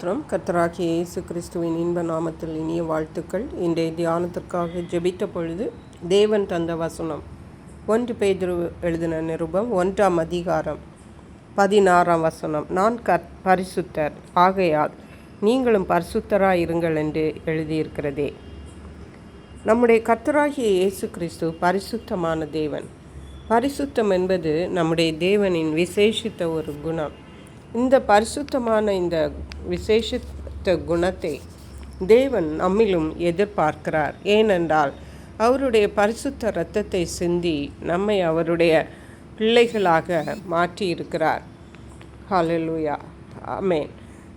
ஸ்தோத்திரம். கர்த்தராகிய இயேசு கிறிஸ்துவின் இன்ப நாமத்தில் இனிய வாழ்த்துக்கள். இன்றைய தியானத்திற்காக ஜெபித்த பொழுது தேவன் தந்த வசனம். ஒன்று பேதுரு எழுதின நிருபம் ஒன்றாம் அதிகாரம் பதினாறாம் வசனம். நான் கற் பரிசுத்தர். ஆகையால் நீங்களும் பரிசுத்தராக இருங்கள் என்று எழுதியிருக்கிறதே. நம்முடைய கர்த்தராகிய இயேசு கிறிஸ்து பரிசுத்தமான தேவன். பரிசுத்தம் என்பது நம்முடைய தேவனின் விசேஷித்த ஒரு குணம். இந்த பரிசுத்தமான இந்த விசேஷித்த குணத்தை தேவன் நம்மிலும் எதிர்பார்க்கிறார். ஏனென்றால் அவருடைய பரிசுத்த இரத்தத்தை சிந்தி நம்மை அவருடைய பிள்ளைகளாக மாற்றியிருக்கிறார். ஹalleluya. ஆமேன்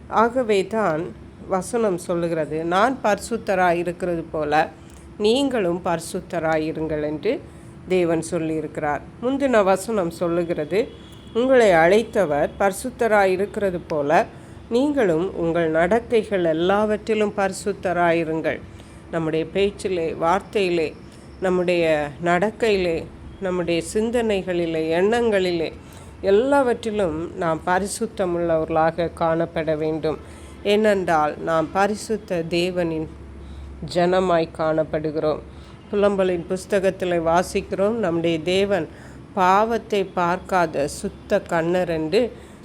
ஆகவே தான் வசனம் சொல்லுகிறது நான் பரிசுத்தராக இருக்கிறது போல நீங்களும் பரிசுத்தராக இருங்கள் என்று தேவன் சொல்லியிருக்கிறார். முந்தின வசனம் சொல்லுகிறது உங்களை அழைத்தவர் பரிசுத்தராய் இருக்கிறது போல நீங்களும் உங்கள் நடக்கைகள் எல்லாவற்றிலும் பரிசுத்தராயிருங்கள். நம்முடைய பேச்சிலே வார்த்தையிலே நம்முடைய நடக்கையிலே நம்முடைய சிந்தனைகளிலே எண்ணங்களிலே எல்லாவற்றிலும் நாம் பரிசுத்தமுள்ளவர்களாக காணப்பட வேண்டும். ஏனென்றால் நாம் பரிசுத்த தேவனின் ஜனமாய் காணப்படுகிறோம். புலம்பலின் புஸ்தகத்தில் வாசிக்கிறோம் நம்முடைய தேவன் பாவத்தை பார்க்காத சுத்த கண்ணர் என்று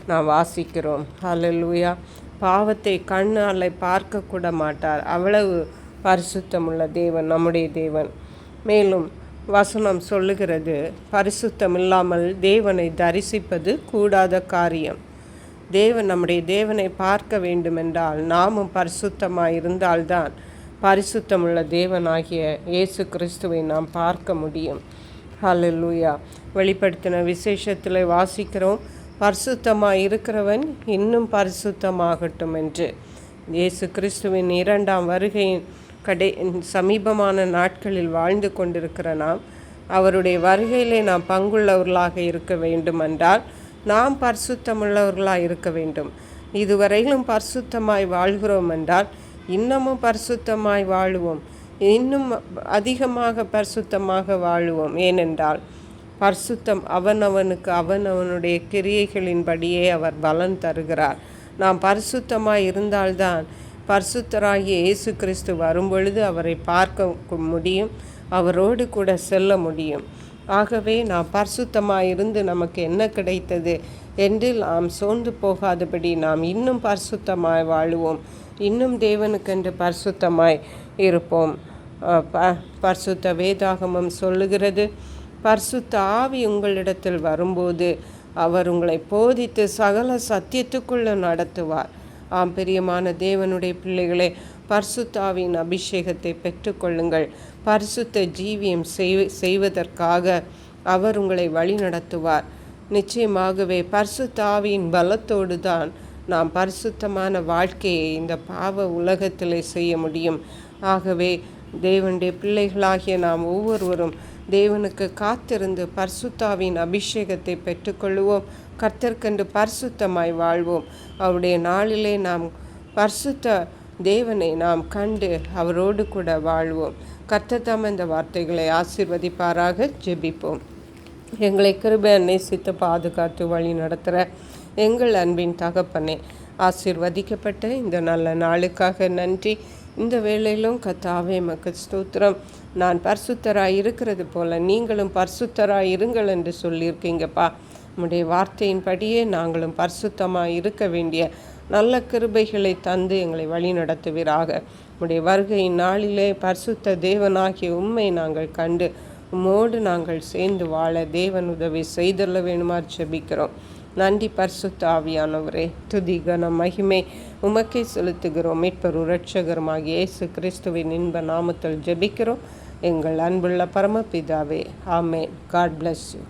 நாம் வாசிக்கிறோம். ஹalleluya பாவத்தை கண்ணால் பார்க்கக்கூட மாட்டார். அவ்வளவு பரிசுத்தமுள்ள தேவன் நம்முடைய தேவன். மேலும் வசனம் சொல்லுகிறது பரிசுத்தம் இல்லாமல் தேவனை தரிசிப்பது கூடாத காரியம். தேவன் நம்முடைய தேவனை பார்க்க வேண்டுமென்றால் நாமும் பரிசுத்தமாக இருந்தால்தான் பரிசுத்தமுள்ள தேவனாகிய இயேசு கிறிஸ்துவை நாம் பார்க்க முடியும். ஹalleluya. வெளிப்படுத்தின விசேஷத்தில் வாசிக்கிறோம். பரிசுத்தமாக இருக்கிறவன் இன்னும் பரிசுத்தமாகட்டும் என்று. இயேசு கிறிஸ்துவின் இரண்டாம் வருகையின் கடை சமீபமான நாட்களில் வாழ்ந்து கொண்டிருக்கிற நாம் அவருடைய வருகையிலே நாம் பங்குள்ளவர்களாக இருக்க வேண்டுமென்றால் நாம் பரிசுத்தமுள்ளவர்களாக இருக்க வேண்டும். இதுவரையிலும் பரிசுத்தமாய் வாழ்கிறோம் என்றால் இன்னமும் பரிசுத்தமாய் வாழுவோம். இன்னும் அதிகமாக பரிசுத்தமாக வாழுவோம். ஏனென்றால் பரிசுத்தம் அவனவனுக்கு அவனவனுடைய கிரியைகளின்படியே அவர் பலன் தருகிறார். நாம் பரிசுத்தமாக இருந்தால்தான் பரிசுத்தராகிய இயேசு கிறிஸ்து வரும்பொழுது அவரை பார்க்க முடியும் அவரோடு கூட செல்ல முடியும். ஆகவே நாம் பரிசுத்தமாக இருந்து நமக்கு என்ன கிடைத்தது என்று நாம் சோர்ந்து போகாதபடி நாம் இன்னும் பரிசுத்தமாய் வாழுவோம். இன்னும் தேவனுக்கென்று பரிசுத்தமாய் இருப்போம். ப பரிசுத்த வேதாகமம் சொல்லுகிறது பரிசுத்த ஆவி உங்களிடத்தில் வரும்போது அவர் உங்களை போதித்து சகல சத்தியத்துக்குள்ள நடத்துவார். ஆம் பிரியமான தேவனுடைய பிள்ளைகளை பர்சுத்தாவின் அபிஷேகத்தை பெற்றுக்கொள்ளுங்கள். பரிசுத்த ஜீவியம் செய்வதற்காக அவர் உங்களை வழி நடத்துவார் நிச்சயமாகவே பரிசுத்தாவின் பலத்தோடு தான் நாம் பரிசுத்தமான வாழ்க்கையை இந்த பாவ உலகத்தில் செய்ய முடியும். ஆகவே தேவனுடைய பிள்ளைகளாகிய நாம் ஒவ்வொருவரும் தேவனுக்கு காத்திருந்து பர்சுத்தாவின் அபிஷேகத்தை பெற்றுக்கொள்வோம் கர்த்தர்கண்டு பரிசுத்தமாய் வாழ்வோம். அவருடைய நாளிலே நாம் பரிசுத்த தேவனை நாம் கண்டு அவரோடு கூட வாழ்வோம். கர்த்தத்தாம் இந்த வார்த்தைகளை ஆசிர்வதிப்பாராக ஜெபிப்போம். எங்களை கிருபை நேசித்து பாதுகாத்து வழி நடத்துகிற எங்கள் அன்பின் தகப்பனே ஆசிர்வதிக்கப்பட்ட இந்த நல்ல நாளுக்காக நன்றி. இந்த வேளையிலும் கத்தாவே மக்கள் ஸ்தோத்திரம். நான் பரிசுத்தராக இருக்கிறது போல நீங்களும் பரிசுத்தராக இருங்கள் என்று சொல்லியிருக்கீங்கப்பா. நம்முடைய வார்த்தையின்படியே நாங்களும் பரிசுத்தமாக இருக்க வேண்டிய நல்ல கிருபைகளை தந்து எங்களை வழி நடத்துவீராக. நம்முடைய வருகையின் நாளிலே பரிசுத்த தேவனாகிய உண்மை நாங்கள் கண்டு உம்மோடு நாங்கள் சேர்ந்து வாழ தேவன் உதவி செய்துள்ள வேணுமா ஜெபிக்கிறோம். நன்றி பரிசுத்த ஆவியானவரே துதி கன மகிமை உமக்கை செலுத்துகிறோம். மீட்பர் இரட்சகரமாக இயேசு கிறிஸ்துவின் இன்ப நாமத்தில் ஜெபிக்கிறோம். எங்கள் அன்புள்ள பரமபிதாவே ஆமே காட் பிளஸ் யூ